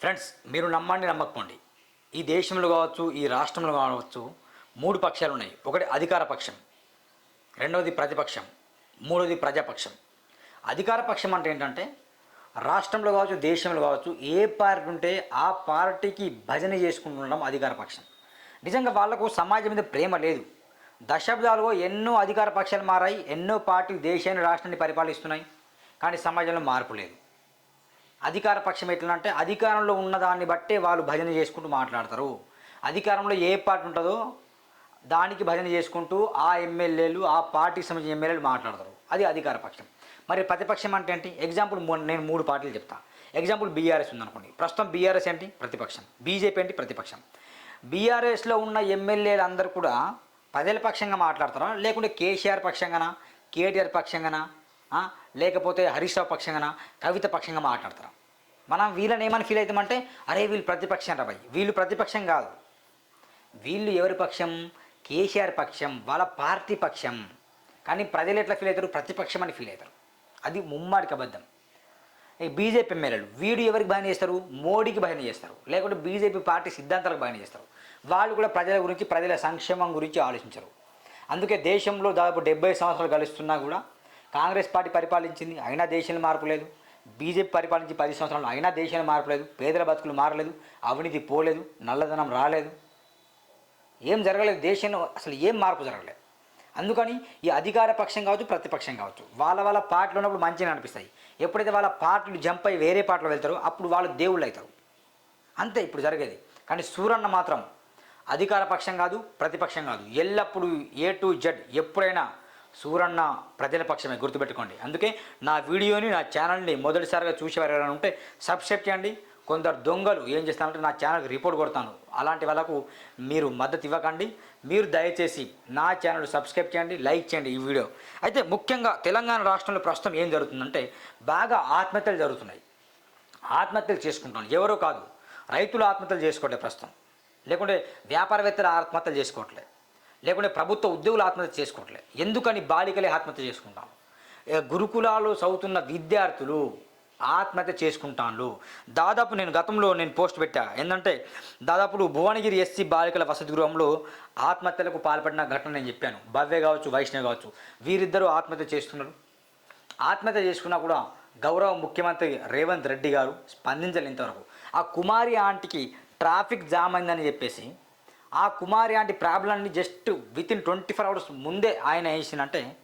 Friends మీరు నమ్మండి నమ్మకపోండి. ఈ దేశంలో కావచ్చు ఈ రాష్ట్రంలో కావచ్చు మూడు పక్షాలు ఉన్నాయి. ఒకటి అధికార పక్షం రెండవది ప్రతిపక్షం మూడవది ప్రజాపక్షం. అధికార పక్షం అంటే ఏంటంటే రాష్ట్రంలో కావచ్చు దేశంలో కావచ్చు ఏ పార్టీ ఉంటే ఆ పార్టీకి భజన చేసుకుంటుండడం అధికార పక్షం. నిజంగా వాళ్ళకు సమాజం మీద ప్రేమ లేదు. దశాబ్దాలుగా ఎన్నో అధికార పక్షాలు మారాయి ఎన్నో పార్టీలు దేశాన్ని రాష్ట్రాన్ని పరిపాలిస్తున్నాయి. కానీ సమాజంలో మార్పు లేదు. అధికార పక్షం ఎట్లా అంటే అధికారంలో ఉన్నదాన్ని బట్టే వాళ్ళు భజన చేసుకుంటూ మాట్లాడతారు. అధికారంలో ఏ పార్టీ ఉంటుందో దానికి భజన చేసుకుంటూ ఆ ఎమ్మెల్యేలు ఆ పార్టీకి సంబంధించిన ఎమ్మెల్యేలు మాట్లాడతారు. అది అధికార పక్షం. మరి ప్రతిపక్షం అంటే ఏంటి? ఎగ్జాంపుల్ మూ- నేను మూడు పార్టీలు చెప్తా. ఎగ్జాంపుల్ బీఆర్ఎస్ ఉందనుకోండి. ప్రస్తుతం బీఆర్ఎస్ ఏంటి? ప్రతిపక్షం. బీజేపీ ఏంటి ప్రతిపక్షం. బీఆర్ఎస్లో ఉన్న ఎమ్మెల్యేలు అందరూ కూడా ప్రజల పక్షంగా మాట్లాడతారా? లేకుంటే కేసీఆర్ పక్షంగానా? కేటీఆర్ పక్షంగానా? లేకపోతే హరీష్ రావు కవిత పక్షంగా మాట్లాడతారు? మనం వీళ్ళని ఏమని ఫీల్ అవుతామంటే అరే వీళ్ళు ప్రతిపక్షం రాబాయి వీళ్ళు ప్రతిపక్షం కాదు. వీళ్ళు ఎవరి పక్షం? కేసీఆర్ పక్షం వాళ్ళ పార్టీ పక్షం. కానీ ప్రజలు ఎట్లా ఫీల్ అవుతారు? ప్రతిపక్షం అని ఫీల్ అవుతారు. అది ముమ్మాడికి అబద్ధం. బీజేపీ ఎమ్మెల్యేలు వీడు ఎవరికి భయం చేస్తారు? మోడీకి భయం చేస్తారు. లేకుంటే బీజేపీ పార్టీ సిద్ధాంతాలకు భయం చేస్తారు. వాళ్ళు కూడా ప్రజల గురించి ప్రజల సంక్షేమం గురించి ఆలోచించరు. అందుకే దేశంలో దాదాపు డెబ్బై సంవత్సరాలు కలుస్తున్నా కూడా కాంగ్రెస్ పార్టీ పరిపాలించింది అయినా దేశంలో మార్పు లేదు. బీజేపీ పరిపాలించి పది సంవత్సరాలు అయినా దేశంలో మార్పు లేదు. పేదల బతుకులు మారలేదు. అవినీతి పోలేదు. నల్లధనం రాలేదు. ఏం జరగలేదు. దేశంలో అసలు ఏం మార్పు జరగలేదు. అందుకని ఈ అధికార పక్షం కావచ్చు ప్రతిపక్షం కావచ్చు వాళ్ళ వాళ్ళ పార్టీలు ఉన్నప్పుడు మంచిగా అనిపిస్తాయి. ఎప్పుడైతే వాళ్ళ పార్టీలు జంప్ అయ్యి వేరే పార్టీలో వెళ్తారో అప్పుడు వాళ్ళు దేవుళ్ళు అవుతారు. అంతే ఇప్పుడు జరిగేది. కానీ సూరన్న మాత్రం అధికార పక్షం కాదు ప్రతిపక్షం కాదు. ఎల్లప్పుడూ ఏ టు జెడ్ ఎప్పుడైనా సూరన్న ప్రజల పక్షమే గుర్తుపెట్టుకోండి. అందుకే నా వీడియోని నా ఛానల్ని మొదటిసారిగా చూసేవారు ఎవరైనా ఉంటే సబ్స్క్రైబ్ చేయండి. కొందరు దొంగలు ఏం చేస్తానంటే నా ఛానల్కి రిపోర్ట్ కొడతాను. అలాంటి వాళ్ళకు మీరు మద్దతు ఇవ్వకండి. మీరు దయచేసి నా ఛానల్ సబ్స్క్రైబ్ చేయండి లైక్ చేయండి ఈ వీడియో. అయితే ముఖ్యంగా తెలంగాణ రాష్ట్రంలో ప్రస్తుతం ఏం జరుగుతుందంటే బాగా ఆత్మహత్యలు జరుగుతున్నాయి. ఆత్మహత్యలు చేసుకుంటాను ఎవరో కాదు. రైతులు ఆత్మహత్యలు చేసుకోవట్లేదు ప్రస్తుతం. లేకుంటే వ్యాపారవేత్తలు ఆత్మహత్యలు చేసుకోవట్లేదు లేకుంటే ప్రభుత్వ ఉద్యోగులు ఆత్మహత్య చేసుకోవట్లేదు. ఎందుకని బాలికలే ఆత్మహత్య చేసుకుంటాం? గురుకులాలు చదువుతున్న విద్యార్థులు ఆత్మహత్య చేసుకుంటాను దాదాపు నేను గతంలో నేను పోస్ట్ పెట్టా. ఏంటంటే దాదాపు భువనగిరి ఎస్సీ బాలికల వసతి గృహంలో ఆత్మహత్యలకు పాల్పడిన ఘటన నేను చెప్పాను. భవ్య కావచ్చు వైష్ణవ్ కావచ్చు. వీరిద్దరూ ఆత్మహత్య చేస్తున్నారు. ఆత్మహత్య చేసుకున్నా కూడా గౌరవ ముఖ్యమంత్రి రేవంత్ రెడ్డి గారు స్పందించలేంతవరకు ఆ కుమారి ఆంటీకి ట్రాఫిక్ జామ్ అయిందని చెప్పేసి ఆ కుమారి లాంటి ప్రాబ్లమ్ని just within twenty four hours ముందే ఆయన వేసినంటే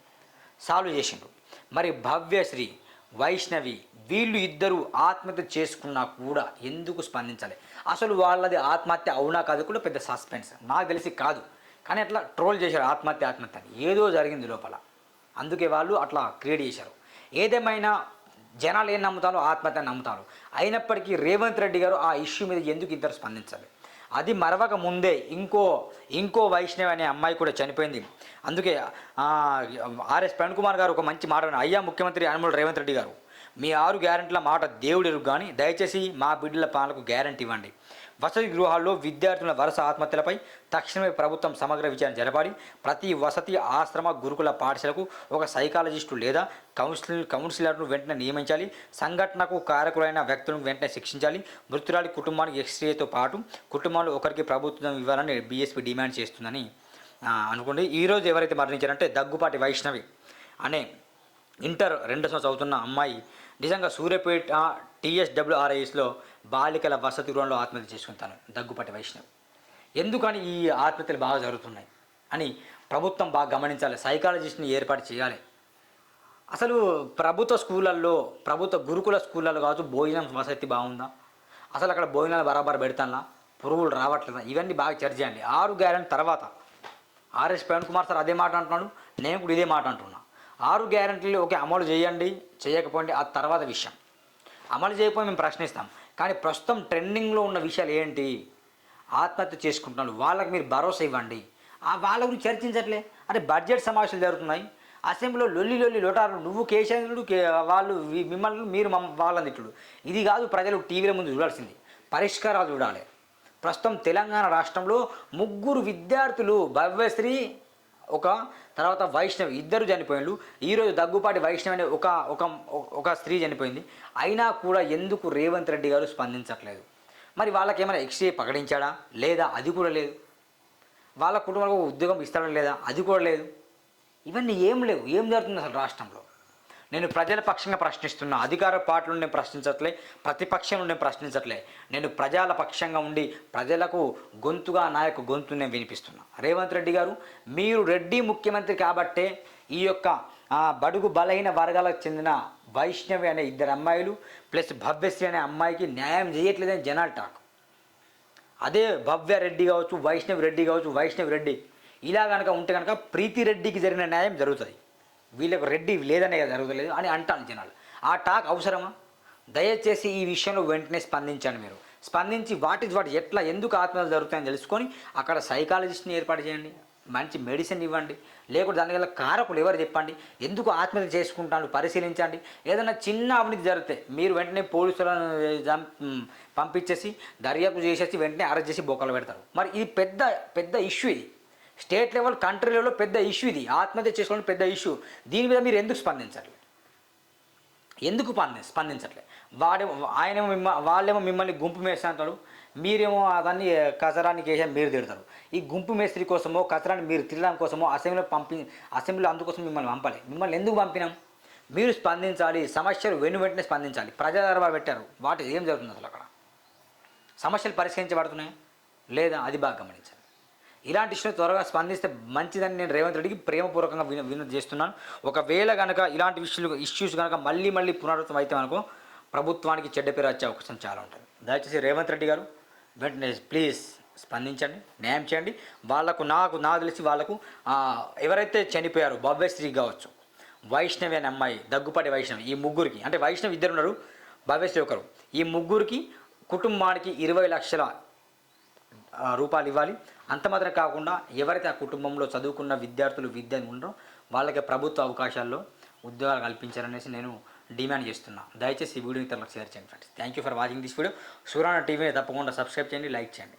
సాల్వ్ చేసిండు. మరి భవ్యశ్రీ వైష్ణవి వీళ్ళు ఇద్దరు ఆత్మహత్య చేసుకున్నా కూడా ఎందుకు స్పందించాలి? అసలు వాళ్ళది ఆత్మహత్య అవునా కాదు కూడా పెద్ద సస్పెన్స్. నాకు తెలిసి కాదు. కానీ అట్లా ట్రోల్ చేశారు ఆత్మహత్య ఆత్మహత్య అని. ఏదో జరిగింది లోపల. అందుకే వాళ్ళు అట్లా క్రియేట్ చేశారు. ఏదేమైనా జనాలు ఏం నమ్ముతారో ఆత్మహత్య నమ్ముతారు. అయినప్పటికీ రేవంత్ రెడ్డి గారు ఆ ఇష్యూ మీద ఎందుకు ఇద్దరు స్పందించాలి? అది మరవక ముందే ఇంకో ఇంకో వైష్ణవి అనే అమ్మాయి కూడా చనిపోయింది. అందుకే ఆర్ఎస్ ప్రణ్ కుమార్ గారు ఒక మంచి మాట అయ్యా ముఖ్యమంత్రి అనుమల రేవంత్ రెడ్డి గారు. మీ ఆరు గ్యారెంటీల మాట దేవుడు ఎరుగు కానీ దయచేసి మా బిడ్డల పాలకు గ్యారెంటీ ఇవ్వండి. వసతి గృహాల్లో విద్యార్థుల వరుస ఆత్మహత్యలపై తక్షణమే ప్రభుత్వం సమగ్ర విచారణ జరపాలి. ప్రతి వసతి ఆశ్రమ గురుకుల పాఠశాలకు ఒక సైకాలజిస్టు లేదా కౌన్సిల్ కౌన్సిలర్ను వెంటనే నియమించాలి. సంఘటనకు కారకులైన వ్యక్తులను వెంటనే శిక్షించాలి. మృతురాలి కుటుంబానికి ఎక్స్రేతో పాటు కుటుంబంలో ఒకరికి ప్రభుత్వం ఇవ్వాలని బీఎస్పీ డిమాండ్ చేస్తుందని అనుకోండి. ఈరోజు ఎవరైతే మరణించారంటే దగ్గుపాటి వైష్ణవి అనే ఇంటర్ రెండు సంవత్సరం చదువుతున్న అమ్మాయి నిజంగా సూర్యపేట టీఎస్డబ్ల్యూఆర్ఐఎస్లో బాలికల వసతి గృహంలో ఆత్మహత్య చేసుకుంటాను. దగ్గుపాటి వైష్ణవి. ఎందుకని ఈ ఆత్మహత్యలు బాగా జరుగుతున్నాయి అని ప్రభుత్వం బాగా గమనించాలి సైకాలజిస్ట్ని ఏర్పాటు చేయాలి. అసలు ప్రభుత్వ స్కూళ్ళల్లో ప్రభుత్వ గురుకుల స్కూళ్ళల్లో కావచ్చు భోజనం వసతి బాగుందా? అసలు అక్కడ భోజనాలు బరాబర్ పెడతానా పురుగులు రావట్లేదా? ఇవన్నీ బాగా చర్చ చేయండి. ఆరు గ్యారెంటీ తర్వాత. ఆర్ఎస్ ప్రవీణ్ కుమార్ సార్ అదే మాట అంటున్నాడు నేను కూడా ఇదే మాట అంటున్నా. ఆరు గ్యారెంటీలు ఓకే అమలు చేయండి చేయకపోండి ఆ తర్వాత విషయం. అమలు చేయకపోయి మేము ప్రశ్నిస్తాం. కానీ ప్రస్తుతం ట్రెండింగ్లో ఉన్న విషయాలు ఏంటి? ఆత్మహత్య చేసుకుంటున్నారు వాళ్ళకి మీరు భరోసా ఇవ్వండి. ఆ వాళ్ళ గురించి చర్చించట్లే. అంటే బడ్జెట్ సమావేశాలు జరుగుతున్నాయి. అసెంబ్లీలో లొల్లి లొల్లి లోటారు నువ్వు కేసీఆర్ వాళ్ళు మిమ్మల్ని మీరు మమ్మ వాళ్ళని తిట్టుడు. ఇది కాదు ప్రజలు టీవీల ముందు చూడాల్సింది. పరిష్కారాలు చూడాలి. ప్రస్తుతం తెలంగాణ రాష్ట్రంలో ముగ్గురు విద్యార్థులు భవ్యశ్రీ ఒక తర్వాత వైష్ణవి ఇద్దరు చనిపోయిండు ఈరోజు దగ్గుపాటి వైష్ణవి అనే ఒక ఒక ఒక స్త్రీ చనిపోయింది. అయినా కూడా ఎందుకు రేవంత్ రెడ్డి గారు స్పందించట్లేదు? మరి వాళ్ళకి ఏమైనా ఎక్స్రే ప్రకటించాడా? లేదా? అది కూడా లేదు. వాళ్ళ కుటుంబాలకు ఉద్యోగం ఇస్తాడా లేదా? అది కూడా లేదు. ఇవన్నీ ఏం లేవు. ఏం జరుగుతుంది అసలు రాష్ట్రంలో? నేను ప్రజల పక్షంగా ప్రశ్నిస్తున్నా. అధికార పార్టీలు నేను ప్రశ్నించట్లే ప్రతిపక్షం నేను ప్రశ్నించట్లే. నేను ప్రజల పక్షంగా ఉండి ప్రజలకు గొంతుగా నా యొక్క గొంతు నేను వినిపిస్తున్నా. రేవంత్ రెడ్డి గారు మీరు రెడ్డి ముఖ్యమంత్రి కాబట్టే ఈ యొక్క బడుగు బలహీన వర్గాలకు చెందిన వైష్ణవి అనే ఇద్దరు అమ్మాయిలు ప్లస్ భవ్యశ్రీ అనే అమ్మాయికి న్యాయం చేయట్లేదని జనాలు టాక్. అదే భవ్య రెడ్డి కావచ్చు వైష్ణవి రెడ్డి కావచ్చు వైష్ణవి రెడ్డి. ఇలా కనుక ఉంటే కనుక ప్రీతి రెడ్డికి జరిగిన న్యాయం జరుగుతుంది. వీళ్ళకు రెడ్డి లేదనే కదా జరుగుతలేదు అని అంటాను జనాలు. ఆ టాక్ అవసరమా? దయచేసి ఈ విషయంలో వెంటనే స్పందించండి మీరు. స్పందించి వాటి వాటి ఎట్లా ఎందుకు ఆత్మహత్యలు జరుగుతాయని తెలుసుకొని అక్కడ సైకాలజిస్ట్ని ఏర్పాటు చేయండి. మంచి మెడిసిన్ ఇవ్వండి. లేకుంటే దానివల్ల కారకులు ఎవరు చెప్పండి? ఎందుకు ఆత్మహత్య చేసుకుంటాను పరిశీలించండి. ఏదైనా చిన్న అవినీతి జరిగితే మీరు వెంటనే పోలీసులను పంపించేసి దర్యాప్తు చేసేసి వెంటనే అరెస్ట్ చేసి బొక్కలు పెడతారు. మరి ఇది పెద్ద పెద్ద ఇష్యూ ఇది. స్టేట్ లెవెల్ కంట్రీ లెవెల్లో పెద్ద ఇష్యూ ఇది. ఆత్మహత్య చేసుకోవడం పెద్ద ఇష్యూ. దీని మీద మీరు ఎందుకు స్పందించట్లేదు ఎందుకు స్పంది స్పందించట్లే? వాడేమో ఆయనేమో మిమ్మ వాళ్ళేమో మిమ్మల్ని గుంపు మేస్త్రి అంటారు. మీరేమో దాన్ని కచరానికి వేసా మీరు తిడతారు. ఈ గుంపు మేస్త్రి కోసమో కచరాన్ని మీరు తినడం కోసమో అసెంబ్లీలో పంపి అసెంబ్లీలో అందుకోసం మిమ్మల్ని పంపాలి. మిమ్మల్ని ఎందుకు పంపినాం? మీరు స్పందించాలి. సమస్యలు వెను వెంటనే స్పందించాలి. ప్రజా దర్బార్ పెట్టారు. వాటి ఏం జరుగుతుంది అసలు అక్కడ? సమస్యలు పరిష్కరించబడుతున్నాయి? లేదా అది బాగా గమనించాలి. ఇలాంటి ఇష్యూ త్వరగా స్పందిస్తే మంచిదని నేను రేవంత్ రెడ్డికి ప్రేమపూర్వకంగా విన వినతి చేస్తున్నాను. ఒకవేళ కనుక ఇలాంటి విషయాలు ఇష్యూస్ కనుక మళ్ళీ మళ్ళీ పునరావృతం అయితే అనుకో ప్రభుత్వానికి చెడ్డ పేరు వచ్చే అవకాశం చాలా ఉంటుంది. దయచేసి రేవంత్ రెడ్డి గారు వెంటనే ప్లీజ్ స్పందించండి న్యాయం చేయండి. వాళ్ళకు నాకు నా తెలిసి వాళ్ళకు ఎవరైతే చనిపోయారో భవ్యశ్రీ కావచ్చు వైష్ణవి అనే అమ్మాయి దగ్గుపాటి వైష్ణవి ఈ ముగ్గురికి అంటే వైష్ణవి ఇద్దరు ఉన్నారు భవ్యశ్రీ ఒకరు. ఈ ముగ్గురికి కుటుంబానికి ఇరవై లక్షల రూపాయలు ఇవ్వాలి. అంత మాత్రం కాకుండా ఎవరైతే ఆ కుటుంబంలో చదువుకున్న విద్యార్థులు విద్య ఉండరో వాళ్ళకి ప్రభుత్వ అవకాశాల్లో ఉద్యోగాలు కల్పించాలనేసి నేను డిమాండ్ చేస్తున్నా. దయచేసి ఈ వీడియోని ఇతరులకు షేర్ చేయండి friends. Thank you for watching this video Surana టీవీని తప్పకుండా సబ్స్క్రైబ్ చేయండి లైక్ చేయండి.